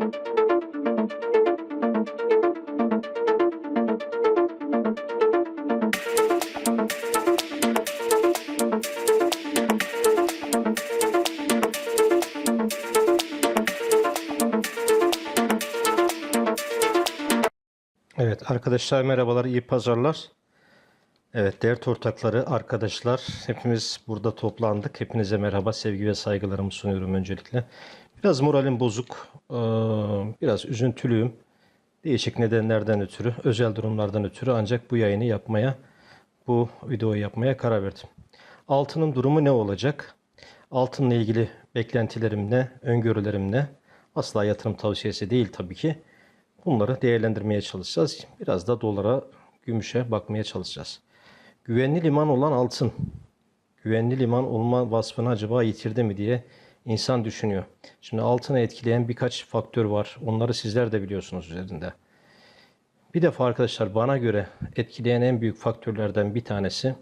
Evet arkadaşlar merhabalar, iyi pazarlar. Evet dert ortakları, arkadaşlar hepimiz burada toplandık. Hepinize merhaba, sevgi ve saygılarımı sunuyorum öncelikle. Biraz moralim bozuk, biraz üzüntülüyüm. Değişik nedenlerden ötürü, özel durumlardan ötürü ancak bu yayını yapmaya, bu videoyu yapmaya karar verdim. Altının durumu ne olacak? Altınla ilgili beklentilerim ne, öngörülerim ne? Asla yatırım tavsiyesi değil tabii ki. Bunları değerlendirmeye çalışacağız. Biraz da dolara, gümüşe bakmaya çalışacağız. Güvenli liman olan altın. Güvenli liman olma vasfını acaba yitirdi mi diye insan düşünüyor. Şimdi altını etkileyen birkaç faktör var. Onları sizler de biliyorsunuz üzerinde. Bir defa arkadaşlar bana göre etkileyen en büyük faktörlerden bir tanesi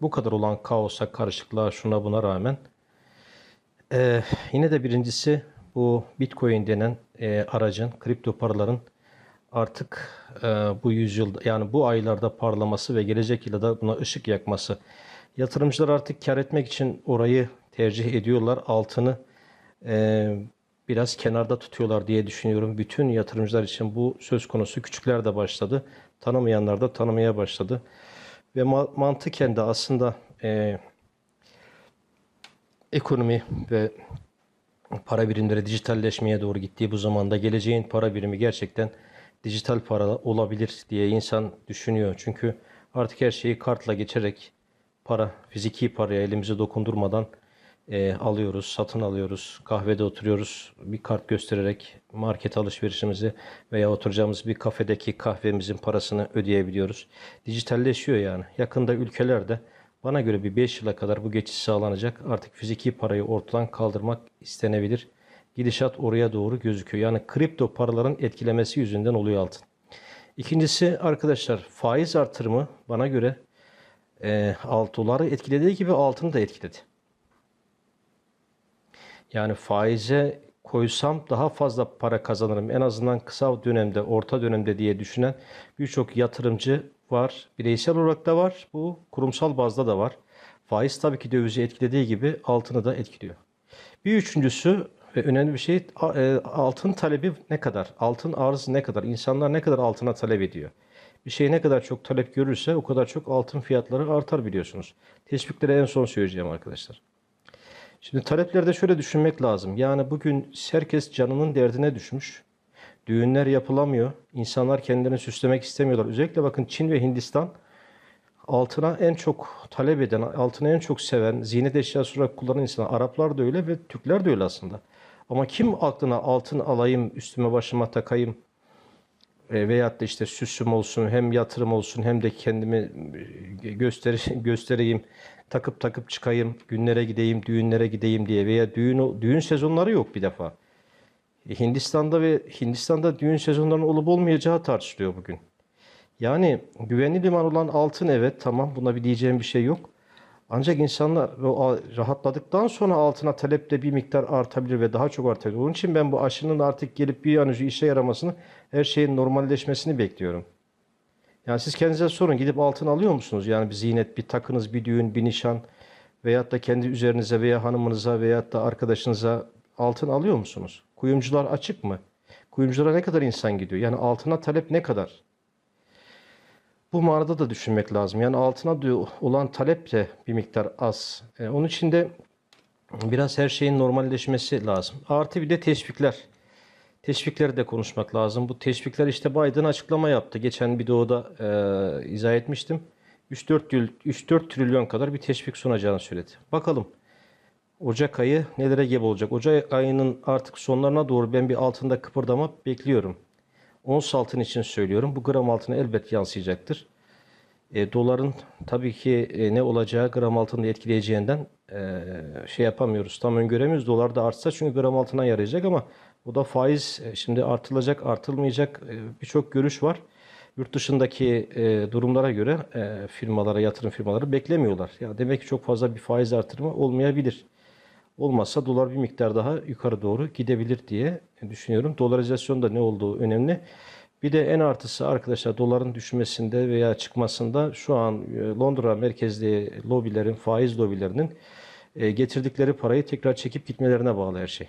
bu kadar olan kaosa, karışıklığa, şuna buna rağmen ee, yine de birincisi bu Bitcoin denen e, aracın, kripto paraların artık e, bu yüzyılda yani bu aylarda parlaması ve gelecek yılda da buna ışık yakması. Yatırımcılar artık kar etmek için orayı tercih ediyorlar. Altını e, biraz kenarda tutuyorlar diye düşünüyorum. Bütün yatırımcılar için bu söz konusu. Küçükler de başladı. Tanımayanlar da tanımaya başladı. Ve ma- mantıken de aslında e, ekonomi ve para birimleri dijitalleşmeye doğru gittiği bu zamanda geleceğin para birimi gerçekten dijital para olabilir diye insan düşünüyor. Çünkü artık her şeyi kartla geçerek para, fiziki paraya elimize dokundurmadan e, alıyoruz, satın alıyoruz. Kahvede oturuyoruz, bir kart göstererek market alışverişimizi veya oturacağımız bir kafedeki kahvemizin parasını ödeyebiliyoruz. Dijitalleşiyor yani. Yakında ülkelerde bana göre bir 5 yıla kadar bu geçiş sağlanacak. Artık fiziki parayı ortadan kaldırmak istenebilir. Gidişat oraya doğru gözüküyor. Yani kripto paraların etkilemesi yüzünden oluyor altın. İkincisi arkadaşlar faiz artırımı bana göre e, alt doları etkilediği gibi altını da etkiledi. Yani faize koysam daha fazla para kazanırım. En azından kısa dönemde, orta dönemde diye düşünen birçok yatırımcı var. Bireysel olarak da var. Bu kurumsal bazda da var. Faiz tabii ki dövizi etkilediği gibi altını da etkiliyor. Bir üçüncüsü ve önemli bir şey e, altın talebi ne kadar? Altın arzı ne kadar? İnsanlar ne kadar altına talep ediyor? Bir şey ne kadar çok talep görürse o kadar çok altın fiyatları artar biliyorsunuz. Teşvikleri en son söyleyeceğim arkadaşlar. Şimdi taleplerde şöyle düşünmek lazım. Yani bugün herkes canının derdine düşmüş. Düğünler yapılamıyor. İnsanlar kendilerini süslemek istemiyorlar. Özellikle bakın Çin ve Hindistan altına en çok talep eden, altına en çok seven, ziynet eşyası olarak kullanan insanlar. Araplar da öyle ve Türkler de öyle aslında. Ama kim aklına altın alayım, üstüme başıma takayım e, veyahut da işte süsüm olsun, hem yatırım olsun hem de kendimi e, göster göstereyim, takıp takıp çıkayım, günlere gideyim, düğünlere gideyim diye veya düğün düğün sezonları yok bir defa. E, Hindistan'da ve Hindistan'da düğün sezonlarının olup olmayacağı tartışılıyor bugün. Yani güvenli liman olan altın evet tamam buna bir diyeceğim bir şey yok. Ancak insanlar rahatladıktan sonra altına talep de bir miktar artabilir ve daha çok artabilir. Onun için ben bu aşının artık gelip bir an önce işe yaramasını, her şeyin normalleşmesini bekliyorum. Yani siz kendinize sorun gidip altın alıyor musunuz? Yani bir ziynet, bir takınız, bir düğün, bir nişan veyahut da kendi üzerinize veya hanımınıza veyahut da arkadaşınıza altın alıyor musunuz? Kuyumcular açık mı? Kuyumculara ne kadar insan gidiyor? Yani altına talep ne kadar? Bu manada da düşünmek lazım. Yani altına olan talep de bir miktar az. E, onun için de biraz her şeyin normalleşmesi lazım. Artı bir de teşvikler. Teşvikleri de konuşmak lazım. Bu teşvikler işte Biden açıklama yaptı. Geçen videoda e, izah etmiştim. 3-4 tül- 3-4 trilyon kadar bir teşvik sunacağını söyledi. Bakalım Ocak ayı nelere gebe olacak? Ocak ayının artık sonlarına doğru ben bir altında kıpırdama bekliyorum. Ons altın için söylüyorum. Bu gram altına elbet yansıyacaktır. E, doların tabii ki e, ne olacağı gram altını etkileyeceğinden e, şey yapamıyoruz. Tam öngöremiyoruz. Dolar da artsa çünkü gram altına yarayacak ama bu da faiz e, şimdi artılacak, artılmayacak e, birçok görüş var. Yurt dışındaki e, durumlara göre firmalara, yatırım firmaları beklemiyorlar. Ya demek ki çok fazla bir faiz artırımı olmayabilir. Olmazsa dolar bir miktar daha yukarı doğru gidebilir diye düşünüyorum. Dolarizasyonda ne olduğu önemli. Bir de en artısı arkadaşlar doların düşmesinde veya çıkmasında şu an Londra merkezli lobilerin, faiz lobilerinin getirdikleri parayı tekrar çekip gitmelerine bağlı her şey.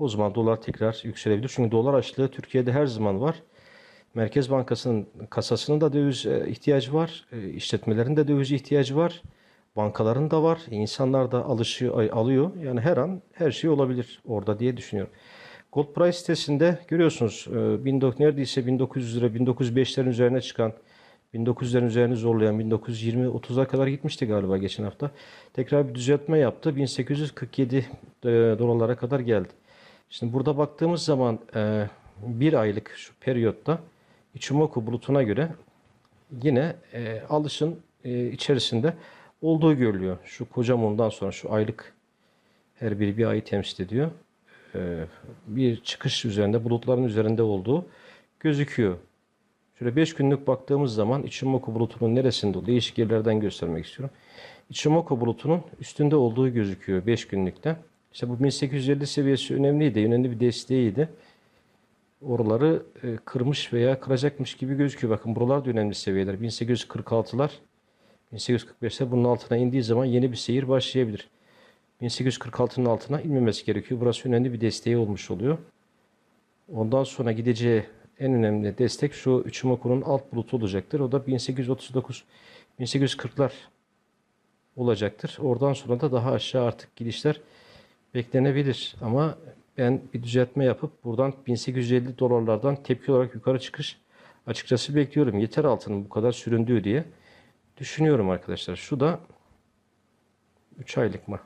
O zaman dolar tekrar yükselebilir. Çünkü dolar açlığı Türkiye'de her zaman var. Merkez Bankası'nın kasasının da döviz e, ihtiyacı var. E, işletmelerin de döviz ihtiyacı var. Bankaların da var. İnsanlar da alışıyor, alıyor. Yani her an her şey olabilir orada diye düşünüyorum. Gold Price sitesinde görüyorsunuz e, 19 neredeyse 1900 lira 1905'lerin üzerine çıkan 1900'lerin üzerine zorlayan 1920-30'a kadar gitmişti galiba geçen hafta. Tekrar bir düzeltme yaptı. 1847 e, dolarlara kadar geldi. Şimdi burada baktığımız zaman e, bir aylık şu periyotta Ichimoku bulutuna göre yine e, alışın e, içerisinde olduğu görülüyor. Şu koca mumdan sonra şu aylık her biri bir ayı temsil ediyor. E, bir çıkış üzerinde bulutların üzerinde olduğu gözüküyor. Şöyle 5 günlük baktığımız zaman Ichimoku bulutunun neresinde olduğu değişik yerlerden göstermek istiyorum. Ichimoku bulutunun üstünde olduğu gözüküyor 5 günlükte. İşte bu 1850 seviyesi önemliydi. Önemli bir desteğiydi. Oraları e, kırmış veya kıracakmış gibi gözüküyor. Bakın buralar da önemli seviyeler. 1846'lar 1845'te bunun altına indiği zaman yeni bir seyir başlayabilir. 1846'nın altına inmemesi gerekiyor. Burası önemli bir desteği olmuş oluyor. Ondan sonra gideceği en önemli destek şu Ichimoku'nun alt bulutu olacaktır. O da 1839 1840'lar olacaktır. Oradan sonra da daha aşağı artık gidişler beklenebilir. Ama ben bir düzeltme yapıp buradan 1850 dolarlardan tepki olarak yukarı çıkış açıkçası bekliyorum. Yeter altının bu kadar süründüğü diye düşünüyorum arkadaşlar. Şu da 3 aylık mı?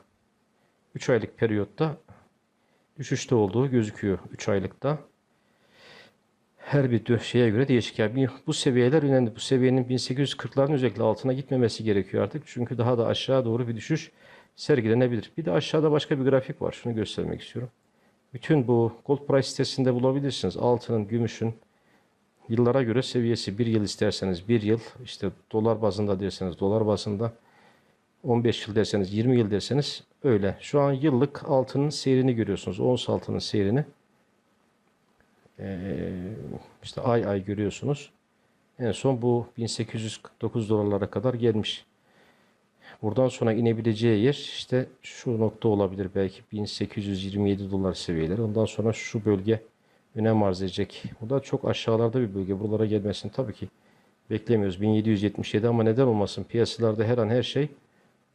3 aylık periyotta düşüşte olduğu gözüküyor 3 aylıkta. Her bir şeye göre değişik. Yani bu seviyeler önemli. Bu seviyenin 1840'ların özellikle altına gitmemesi gerekiyor artık. Çünkü daha da aşağı doğru bir düşüş sergilenebilir. Bir de aşağıda başka bir grafik var. Şunu göstermek istiyorum. Bütün bu Gold Price sitesinde bulabilirsiniz. Altının, gümüşün yıllara göre seviyesi. Bir yıl isterseniz bir yıl, işte dolar bazında derseniz dolar bazında, 15 yıl derseniz 20 yıl derseniz öyle. Şu an yıllık altının seyrini görüyorsunuz. Ons altının seyrini. Ee, işte ay ay görüyorsunuz. En son bu 1849 dolarlara kadar gelmiş. Buradan sonra inebileceği yer işte şu nokta olabilir belki 1827 dolar seviyeleri. Ondan sonra şu bölge önem arz edecek. Bu da çok aşağılarda bir bölge. Buralara gelmesini tabii ki beklemiyoruz. 1777 ama neden olmasın? Piyasalarda her an her şey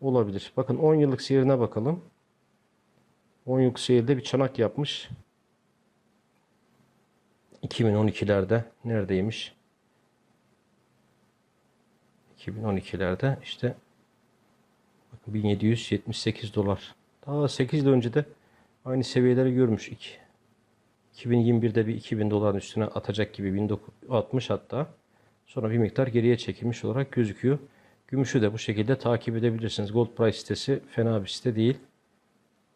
olabilir. Bakın 10 yıllık seyrine bakalım. 10 yıllık seyirde bir çanak yapmış. 2012'lerde neredeymiş? 2012'lerde işte 1778 dolar. Daha 8 yıl önce de aynı seviyeleri görmüştük. 2021'de bir 2000 doların üstüne atacak gibi 1960 hatta. Sonra bir miktar geriye çekilmiş olarak gözüküyor. Gümüşü de bu şekilde takip edebilirsiniz. Gold Price sitesi fena bir site değil.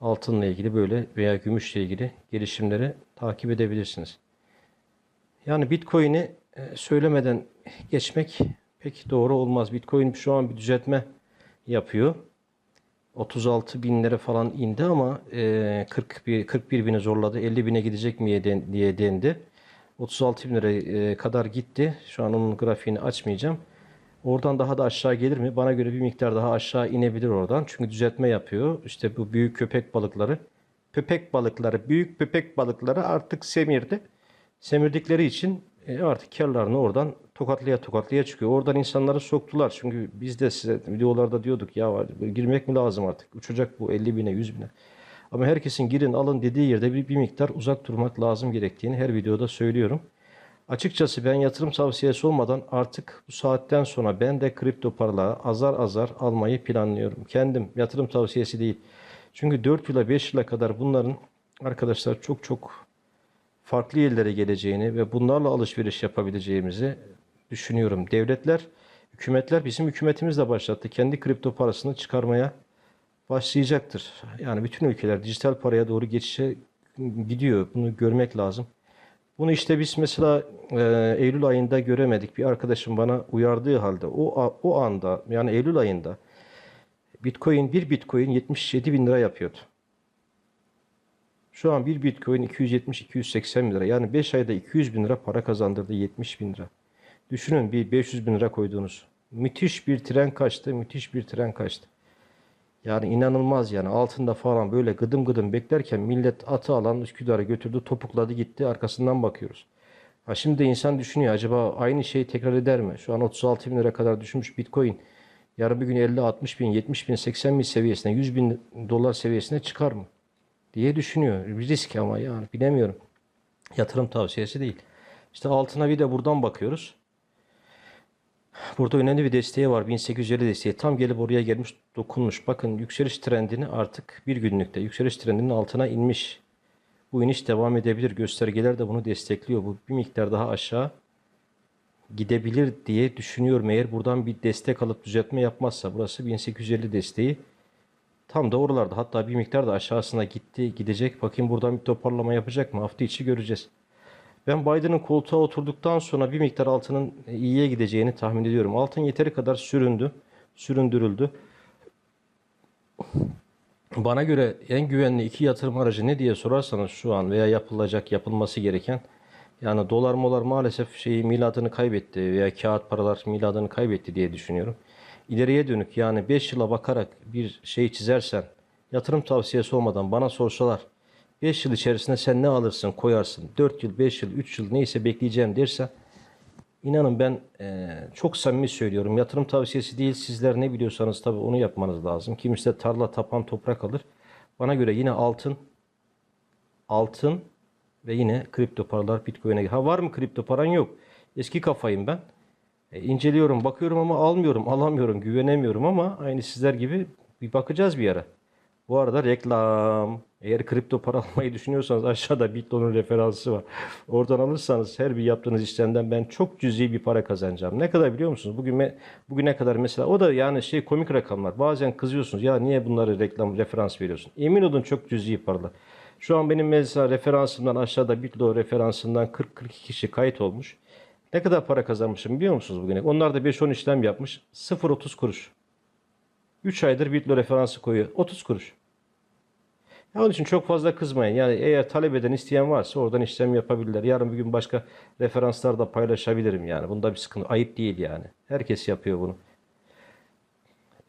Altınla ilgili böyle veya gümüşle ilgili gelişimleri takip edebilirsiniz. Yani Bitcoin'i e, söylemeden geçmek pek doğru olmaz. Bitcoin şu an bir düzeltme yapıyor. 36 binlere falan indi ama e, 41, 41 bini zorladı. 50 bine gidecek mi diye dendi. 36 bin liraya kadar gitti. Şu an onun grafiğini açmayacağım. Oradan daha da aşağı gelir mi? Bana göre bir miktar daha aşağı inebilir oradan. Çünkü düzeltme yapıyor. İşte bu büyük köpek balıkları. Köpek balıkları, büyük köpek balıkları artık semirdi. Semirdikleri için e, artık karlarını oradan tokatlaya tokatlaya çıkıyor. Oradan insanları soktular. Çünkü biz de size videolarda diyorduk ya girmek mi lazım artık? Uçacak bu 50 bine 100 bine. Ama herkesin girin alın dediği yerde bir, bir miktar uzak durmak lazım gerektiğini her videoda söylüyorum. Açıkçası ben yatırım tavsiyesi olmadan artık bu saatten sonra ben de kripto paraları azar azar almayı planlıyorum. Kendim yatırım tavsiyesi değil. Çünkü 4 yıla 5 yıla kadar bunların arkadaşlar çok çok farklı yerlere geleceğini ve bunlarla alışveriş yapabileceğimizi düşünüyorum. Devletler, hükümetler bizim hükümetimiz de başlattı. Kendi kripto parasını çıkarmaya başlayacaktır. Yani bütün ülkeler dijital paraya doğru geçişe gidiyor. Bunu görmek lazım. Bunu işte biz mesela e, Eylül ayında göremedik. Bir arkadaşım bana uyardığı halde o o anda yani Eylül ayında Bitcoin, bir Bitcoin 77 bin lira yapıyordu. Şu an bir Bitcoin 270-280 bin lira. Yani 5 ayda 200 bin lira para kazandırdı 70 bin lira. Düşünün bir 500 bin lira koyduğunuz. Müthiş bir tren kaçtı, müthiş bir tren kaçtı. Yani inanılmaz yani altında falan böyle gıdım gıdım beklerken millet atı alan Üsküdar'a götürdü topukladı gitti arkasından bakıyoruz. Ha şimdi de insan düşünüyor acaba aynı şeyi tekrar eder mi? Şu an 36 bin lira kadar düşmüş Bitcoin. Yarın bir gün 50, 60 bin, 70 bin, 80 bin seviyesine, 100 bin dolar seviyesine çıkar mı? Diye düşünüyor. Bir risk ama yani bilemiyorum. Yatırım tavsiyesi değil. İşte altına bir de buradan bakıyoruz. Burada önemli bir desteği var. 1850 desteği. Tam gelip oraya gelmiş, dokunmuş. Bakın yükseliş trendini artık bir günlükte yükseliş trendinin altına inmiş. Bu iniş devam edebilir. Göstergeler de bunu destekliyor. Bu bir miktar daha aşağı gidebilir diye düşünüyorum. Eğer buradan bir destek alıp düzeltme yapmazsa burası 1850 desteği tam da oralarda hatta bir miktar da aşağısına gitti gidecek. Bakayım buradan bir toparlama yapacak mı? Hafta içi göreceğiz. Ben Biden'ın koltuğa oturduktan sonra bir miktar altının iyiye gideceğini tahmin ediyorum. Altın yeteri kadar süründü, süründürüldü. Bana göre en güvenli iki yatırım aracı ne diye sorarsanız şu an veya yapılacak, yapılması gereken yani dolar molar maalesef şeyi miladını kaybetti veya kağıt paralar miladını kaybetti diye düşünüyorum. İleriye dönük yani 5 yıla bakarak bir şey çizersen yatırım tavsiyesi olmadan bana sorsalar 5 yıl içerisinde sen ne alırsın koyarsın 4 yıl 5 yıl 3 yıl neyse bekleyeceğim dersen inanın ben e, çok samimi söylüyorum yatırım tavsiyesi değil sizler ne biliyorsanız tabii onu yapmanız lazım. Kimisi tarla tapan toprak alır. Bana göre yine altın altın ve yine kripto paralar Bitcoin'e. Ha var mı kripto paran yok. Eski kafayım ben. E, inceliyorum, bakıyorum ama almıyorum, alamıyorum, güvenemiyorum ama aynı sizler gibi bir bakacağız bir ara. Bu arada reklam. Eğer kripto para almayı düşünüyorsanız aşağıda Bitcoin'in referansı var. Oradan alırsanız her bir yaptığınız işlemden ben çok cüzi bir para kazanacağım. Ne kadar biliyor musunuz? Bugün bugüne kadar mesela o da yani şey komik rakamlar. Bazen kızıyorsunuz. Ya niye bunları reklam referans veriyorsun? Emin olun çok cüzi paralar. Şu an benim mesela referansımdan aşağıda Bitlo referansından 40-42 kişi kayıt olmuş. Ne kadar para kazanmışım biliyor musunuz bugüne? Onlar da 5-10 işlem yapmış. 0.30 kuruş. 3 aydır Bitlo referansı koyuyor. 30 kuruş. Ya onun için çok fazla kızmayın. Yani eğer talep eden isteyen varsa oradan işlem yapabilirler. Yarın bir gün başka referanslar da paylaşabilirim yani. Bunda bir sıkıntı. Ayıp değil yani. Herkes yapıyor bunu.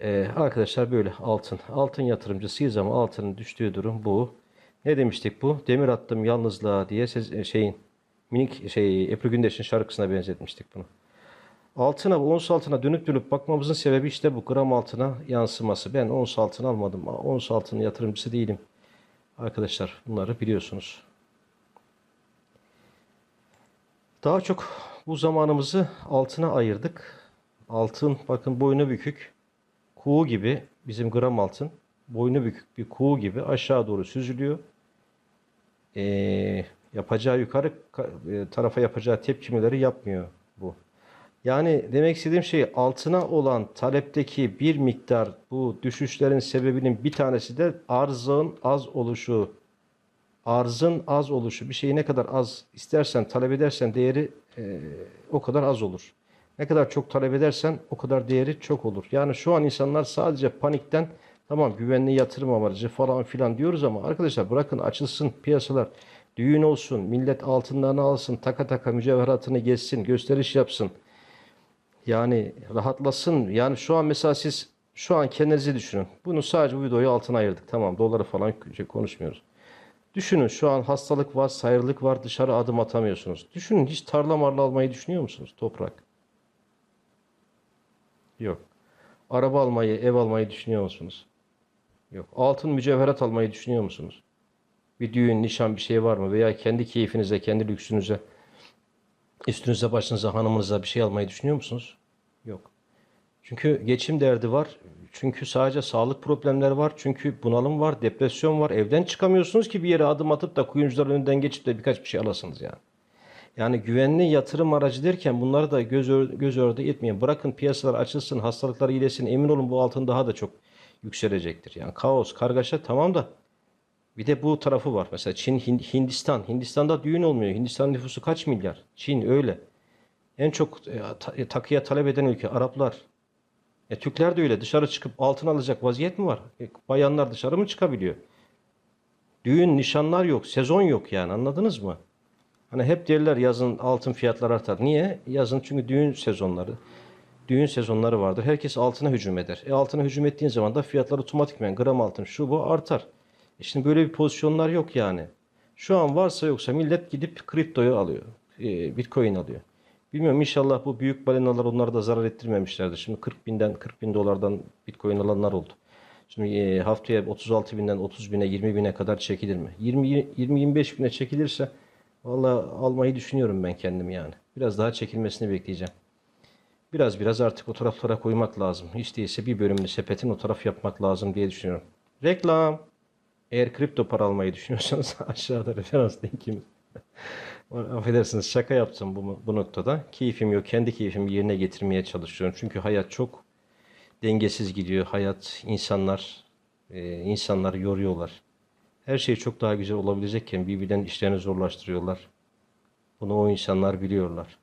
Ee, arkadaşlar böyle altın. Altın yatırımcısıyız ama altının düştüğü durum bu. Ne demiştik bu? Demir attım yalnızlığa diye ses, şeyin minik şey Ebru Gündeş'in şarkısına benzetmiştik bunu. Altına, ons altına dönüp dönüp bakmamızın sebebi işte bu gram altına yansıması. Ben ons altın almadım. Ons altın yatırımcısı değilim. Arkadaşlar bunları biliyorsunuz. Daha çok bu zamanımızı altına ayırdık. Altın bakın boynu bükük. Kuğu gibi bizim gram altın. Boynu bükük bir kuğu gibi aşağı doğru süzülüyor. Ee, yapacağı yukarı ka- e, tarafa yapacağı tepkimeleri yapmıyor. Yani demek istediğim şey altına olan talepteki bir miktar bu düşüşlerin sebebinin bir tanesi de arzın az oluşu. Arzın az oluşu. Bir şeyi ne kadar az istersen, talep edersen değeri e, o kadar az olur. Ne kadar çok talep edersen o kadar değeri çok olur. Yani şu an insanlar sadece panikten tamam güvenli yatırım amacı falan filan diyoruz ama arkadaşlar bırakın açılsın piyasalar. Düğün olsun, millet altınlarını alsın, taka taka mücevheratını gezsin, gösteriş yapsın. Yani rahatlasın. Yani şu an mesela siz şu an kendinizi düşünün. Bunu sadece bu videoyu altına ayırdık. Tamam doları falan konuşmuyoruz. Düşünün şu an hastalık var, sayrılık var, dışarı adım atamıyorsunuz. Düşünün hiç tarla marla almayı düşünüyor musunuz? Toprak. Yok. Araba almayı, ev almayı düşünüyor musunuz? Yok. Altın mücevherat almayı düşünüyor musunuz? Bir düğün, nişan bir şey var mı? Veya kendi keyfinize, kendi lüksünüze, üstünüze, başınıza, hanımınıza bir şey almayı düşünüyor musunuz? Yok. Çünkü geçim derdi var. Çünkü sadece sağlık problemleri var. Çünkü bunalım var, depresyon var. Evden çıkamıyorsunuz ki bir yere adım atıp da kuyumcular önünden geçip de birkaç bir şey alasınız yani. Yani güvenli yatırım aracı derken bunları da göz, ör, göz ardı etmeyin. Bırakın piyasalar açılsın, hastalıklar iyileşsin. Emin olun bu altın daha da çok yükselecektir. Yani kaos, kargaşa tamam da bir de bu tarafı var. Mesela Çin, Hin- Hindistan. Hindistan'da düğün olmuyor. Hindistan nüfusu kaç milyar? Çin öyle. En çok e, e, takıya talep eden ülke Araplar. E, Türkler de öyle. Dışarı çıkıp altın alacak vaziyet mi var? E, bayanlar dışarı mı çıkabiliyor? Düğün, nişanlar yok. Sezon yok yani. Anladınız mı? Hani hep derler yazın altın fiyatları artar. Niye? Yazın çünkü düğün sezonları. Düğün sezonları vardır. Herkes altına hücum eder. E altına hücum ettiğin zaman da fiyatlar otomatikman gram altın şu bu artar. E şimdi böyle bir pozisyonlar yok yani. Şu an varsa yoksa millet gidip kriptoyu alıyor. E, Bitcoin alıyor. Bilmiyorum inşallah bu büyük balinalar onları da zarar ettirmemişlerdir. Şimdi 40 binden 40 bin dolardan Bitcoin alanlar oldu. Şimdi e, haftaya 36 binden 30 bine 20 bine kadar çekilir mi? 20-25 bine çekilirse valla almayı düşünüyorum ben kendim yani. Biraz daha çekilmesini bekleyeceğim. Biraz biraz artık o taraflara koymak lazım. Hiç değilse bir bölümünü sepetin o taraf yapmak lazım diye düşünüyorum. Reklam. Eğer kripto para almayı düşünüyorsanız aşağıda referans linkimiz. Affedersiniz şaka yaptım bu, bu noktada. Keyfim yok. Kendi keyfimi yerine getirmeye çalışıyorum. Çünkü hayat çok dengesiz gidiyor. Hayat, insanlar, e, insanları yoruyorlar. Her şey çok daha güzel olabilecekken birbirlerinin işlerini zorlaştırıyorlar. Bunu o insanlar biliyorlar.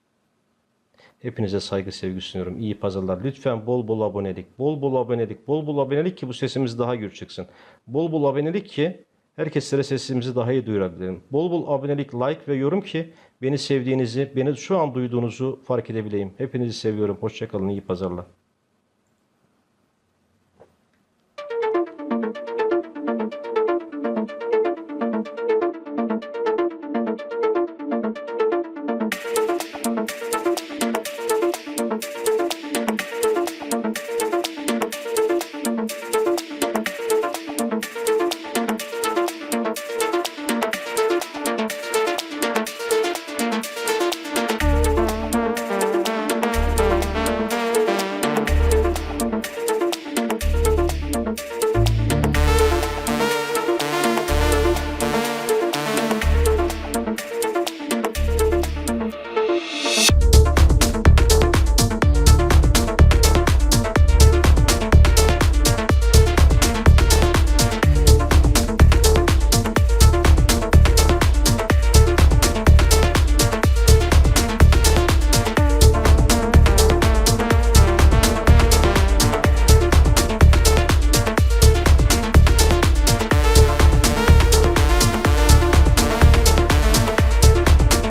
Hepinize saygı sevgi sunuyorum. İyi pazarlar. Lütfen bol bol abonelik, bol bol abonelik, bol bol abonelik ki bu sesimiz daha gür çıksın. Bol bol abonelik ki herkeslere sesimizi daha iyi duyurabilirim. Bol bol abonelik, like ve yorum ki beni sevdiğinizi, beni şu an duyduğunuzu fark edebileyim. Hepinizi seviyorum. Hoşçakalın. İyi pazarlar.